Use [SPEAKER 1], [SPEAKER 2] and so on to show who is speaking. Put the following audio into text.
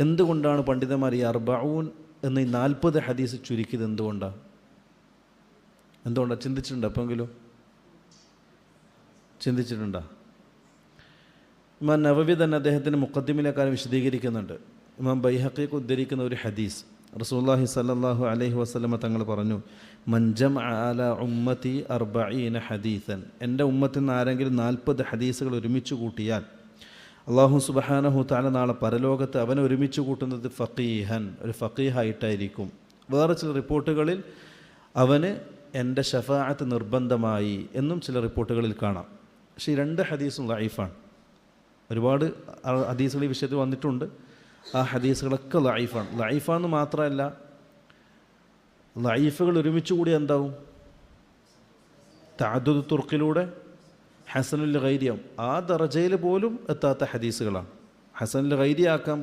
[SPEAKER 1] എന്തുകൊണ്ടാണ് പണ്ഡിതന്മാർ ഈ എന്ന ഈ നാൽപ്പത് ഹദീസ് ചുരുക്കിയത് എന്തുകൊണ്ടാണ് എന്തുകൊണ്ടാണ് ചിന്തിച്ചിട്ടുണ്ടോ എപ്പോഴെങ്കിലും? ചിന്തിച്ചിട്ടുണ്ടോ? ഇമാം നവവി തന്നെ അദ്ദേഹത്തിന്റെ മുക്കദ്ദിമിലെ കാര്യം വിശദീകരിക്കുന്നുണ്ട്. ഇമാം ബൈഹക്കേക്ക് ഉദ്ധരിക്കുന്ന ഒരു ഹദീസ് റസൂല്ലാഹി സല്ലല്ലാഹു അലൈഹി വസ്ലമ തങ്ങൾ പറഞ്ഞു മഞ്ചം അല ഉമ്മത്തി അർബഈന ഹദീസൻ. എന്റെ ഉമ്മത്തിൽ നിന്ന് ആരെങ്കിലും നാൽപ്പത് ഹദീസുകൾ ഒരുമിച്ച് കൂട്ടിയാൽ അള്ളാഹു സുബഹാനഹു താല നാളെ പരലോകത്ത് അവനെ ഒരുമിച്ച് കൂട്ടുന്നത് ഫക്കീഹൻ ഒരു ഫക്കീഹായിട്ടായിരിക്കും വേറെ ചില റിപ്പോർട്ടുകളിൽ അവന് എന്റെ ഷഫാഅത്ത് നിർബന്ധമായി എന്നും ചില റിപ്പോർട്ടുകളിൽ കാണാം. പക്ഷേ ഈ രണ്ട് ഹദീസും ലൈഫാണ്. ഒരുപാട് ഹദീസുകൾ ഈ വിഷയത്തിൽ വന്നിട്ടുണ്ട്. ആ ഹദീസുകളൊക്കെ ലൈഫാണ്. ലൈഫാന്ന് മാത്രമല്ല ലൈഫുകൾ ഒരുമിച്ച് കൂടി എന്താവും? താദുദ് തുർക്കിലൂടെ ഹസനുൽ ഗൈരിയം. ആ ദറജയിൽ പോലും എത്താത്ത ഹദീസുകളാണ്. ഹസനുൽ ഗൈരിയാക്കാൻ